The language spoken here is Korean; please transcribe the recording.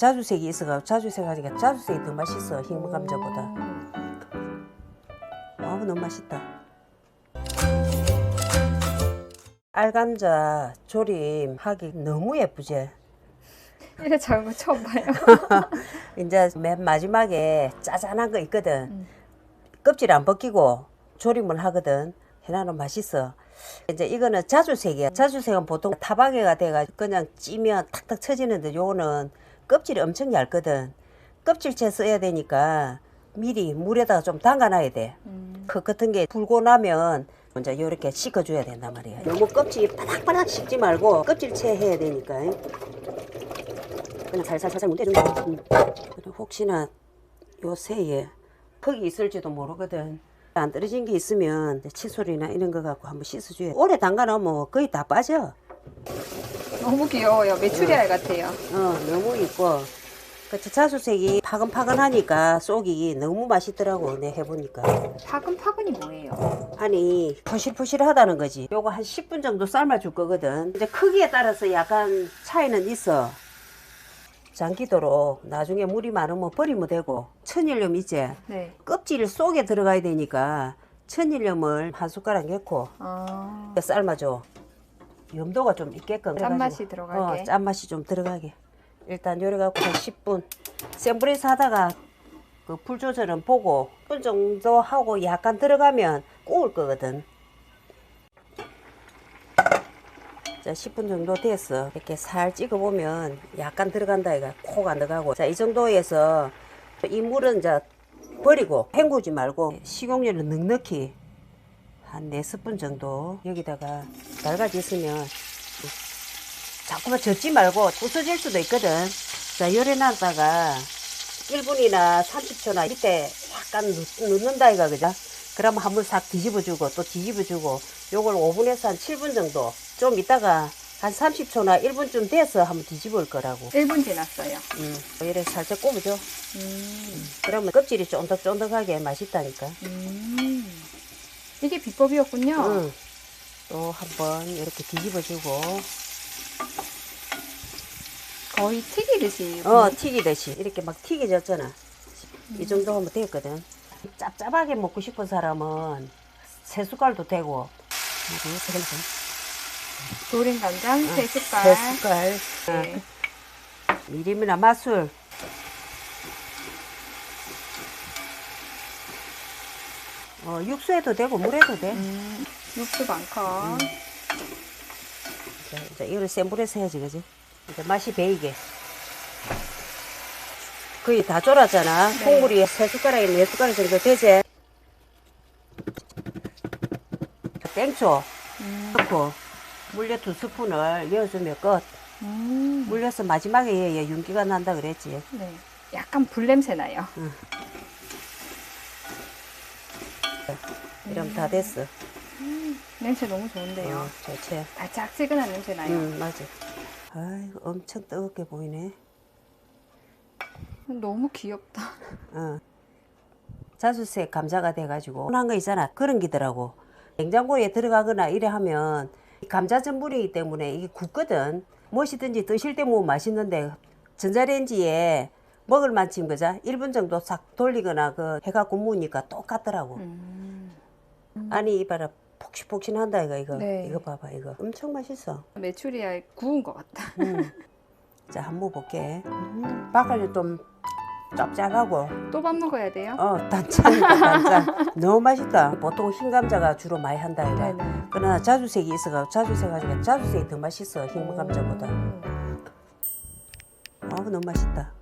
자주색이 있어가 자주색 하니까 자주색이 더 맛있어 흰 감자보다. 아 너무 맛있다. 알감자 조림하기 너무 예쁘지. 이래 작은 거 처음 봐요. 이제 맨 마지막에 짜잔한 거 있거든. 껍질 안 벗기고 조림을 하거든. 해나는 맛있어. 이제 이거는 자주색이야. 자주색은 보통 타박에가 돼가 그냥 찌면 탁탁 쳐지는데 요거는 껍질이 엄청 얇거든. 껍질째 써야 되니까 미리 물에다가 좀 담가놔야 돼. 그 같은 게 불고 나면 먼저 이렇게 씻어줘야 된단 말이야. 너무 껍질 바닥바닥 씻지 말고 껍질채 해야 되니까. 그냥 살살살살 문대준 거. 음. 혹시나 요 새에 흙이 있을지도 모르거든. 안 떨어진 게 있으면 칫솔이나 이런 거 갖고 한번 씻어줘야 돼. 오래 담가놓으면 거의 다 빠져. 너무 귀여워요. 메추리알 같아요. 어, 너무 이뻐. 그 자수색이 파근파근하니까 속이 너무 맛있더라고, 내 해보니까. 파근파근이 뭐예요? 아니, 포실포실하다는 거지. 요거 한 10분 정도 삶아줄 거거든. 이제 크기에 따라서 약간 차이는 있어. 장기도록 나중에 물이 많으면 버리면 되고, 천일염 있지? 네. 껍질 속에 들어가야 되니까 천일염을 한 숟가락 넣고 아, 삶아줘. 염도가 좀 있게끔. 짠맛이. 들어가게. 어, 짠맛이 좀 들어가게. 일단 요래 갖고 한 10분. 센 불에서 하다가 그 불 조절은 보고 10분 정도 하고 약간 들어가면 구울 거거든. 자, 10분 정도 됐어. 이렇게 살 찍어보면 약간 들어간다, 이가 콕안 들어가고. 자, 이 정도에서 이 물은 이제 버리고 헹구지 말고 식용유를 넉넉히 한 네스푼 정도 여기다가 있으면 자꾸만 젓지 말고 부서질 수도 있거든. 자, 열에 놨다가 1분이나 30초나 밑에 약간 넣- 넣는다 이가 그죠? 그러면 한번 싹 뒤집어주고 또 뒤집어주고 요걸 5분에서 한 7분 정도 좀 있다가 한 30초나 1분쯤 돼서 한번 뒤집을 거라고. 1분 지났어요. 음, 이래 살짝 꼽아줘. 음. 그러면 껍질이 쫀득쫀득하게 맛있다니까. 음. 이게 비법이었군요. 응. 또 한번 이렇게 뒤집어주고. 거의 튀기듯이. 어, 튀기듯이. 이렇게 막 튀겨졌잖아. 이 정도 하면 되거든. 짭짭하게 먹고 싶은 사람은 세 숟갈도 되고. 조림 간장 세 숟갈. 세 숟갈. 네. 어, 미림이나 맛술. 어, 육수에도 되고 물에도 돼. 음. 육수 반 컵. 자, 이제 이거를 센 불에서 해야지, 그지? 이제 맛이 배이게. 거의 다 졸았잖아. 네. 콩물이 세 숟가락에 네 숟가락 정도 되지? 땡초 음. 넣고 물엿 두 스푼을 넣어주면 끝. 음. 물엿은 마지막에 해야 윤기가 난다 그랬지. 네. 약간 불 냄새 나요. 이러면 다 됐어. 냄새 너무 좋은데요. 어, 좋지. 달짝지근한 냄새 나요. 응, 맞아. 아이고, 엄청 뜨겁게 보이네. 너무 귀엽다. 어. 자수색 감자가 돼가지고 한거 있잖아 그런 기더라고 냉장고에 들어가거나 이래 하면 이 감자 전분이기 때문에 이게 굳거든 무엇이든지 드실 때 먹으면 맛있는데 전자레인지에 먹을 만큼 그자 1분 정도 싹 돌리거나 그 해가 구우니까 똑같더라고 음. 아니 이봐라 폭신폭신한다 이거 이거 네. 이거 봐봐 이거 엄청 맛있어 메추리알 구운 것 같다. 음. 자 한 번 볼게 음. 바깥이 좀 짭짤하고 또 밥 먹어야 돼요? 어, 단짠이다, 단짠. 너무 맛있다. 보통 흰 감자가 주로 많이 한다, 이거. 네네. 그러나 자주색이 있어가 자주색 가지고 자주색이 더 맛있어, 흰 감자보다. 음. 아, 너무 맛있다.